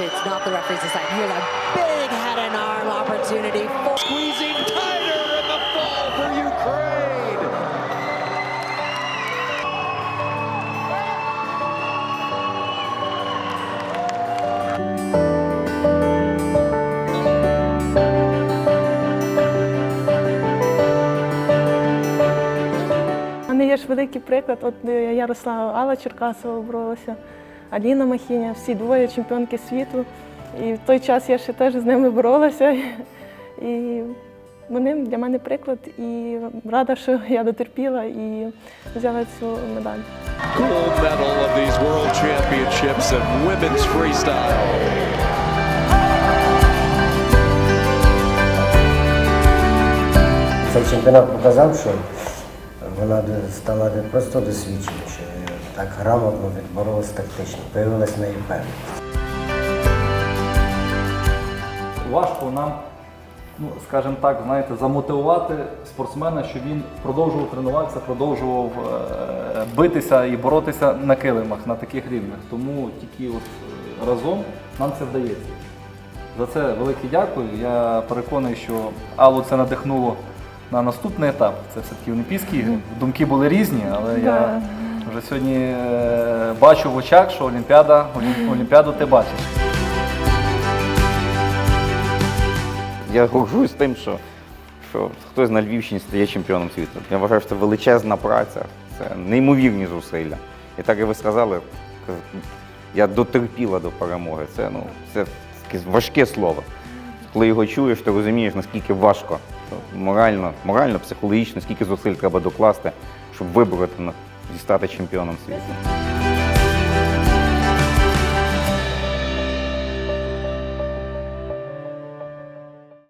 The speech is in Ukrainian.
it's not the referee's decide. Here's a big head and arm opportunity for Squeezing tighter in the fall for Ukraine. У мене є ж великий приклад. От е, Ярослава Алла Черкасова боролася, Аліна Махіня, всі двоє чемпіонки світу. І в той час я ще теж з ними боролася. І вони для мене приклад. І рада, що я дотерпіла і взяла цю медаль. Gold medal of these World Championships in women's freestyle. Цей чемпіонат показав, що вона стала не просто досвідченішою, так грамотно відборолась тактично, появилась на певність. важко нам, ну скажімо так, знаєте, замотивувати спортсмена, щоб він продовжував тренуватися, продовжував е, битися і боротися на килимах на таких рівнях. Тому тільки от е, разом нам це вдається. За це велике дякую. Я переконаний, що Аллу це надихнуло на наступний етап. Це все-таки Олімпійські ігри. Думки були різні, але я Да. Вже сьогодні е, бачу в очах, що Олімпіада, Олімпіаду ти бачиш. Я горжусь тим, що, що хтось на Львівщині стає чемпіоном світу. Я вважаю, що це величезна праця, це неймовірні зусилля. І так як ви сказали, я дотерпіла до перемоги. Це, ну, це таке важке слово. Коли його чуєш, ти розумієш, наскільки важко морально, морально, психологічно, скільки зусиль треба докласти, щоб вибороти, і стати чемпіоном світу.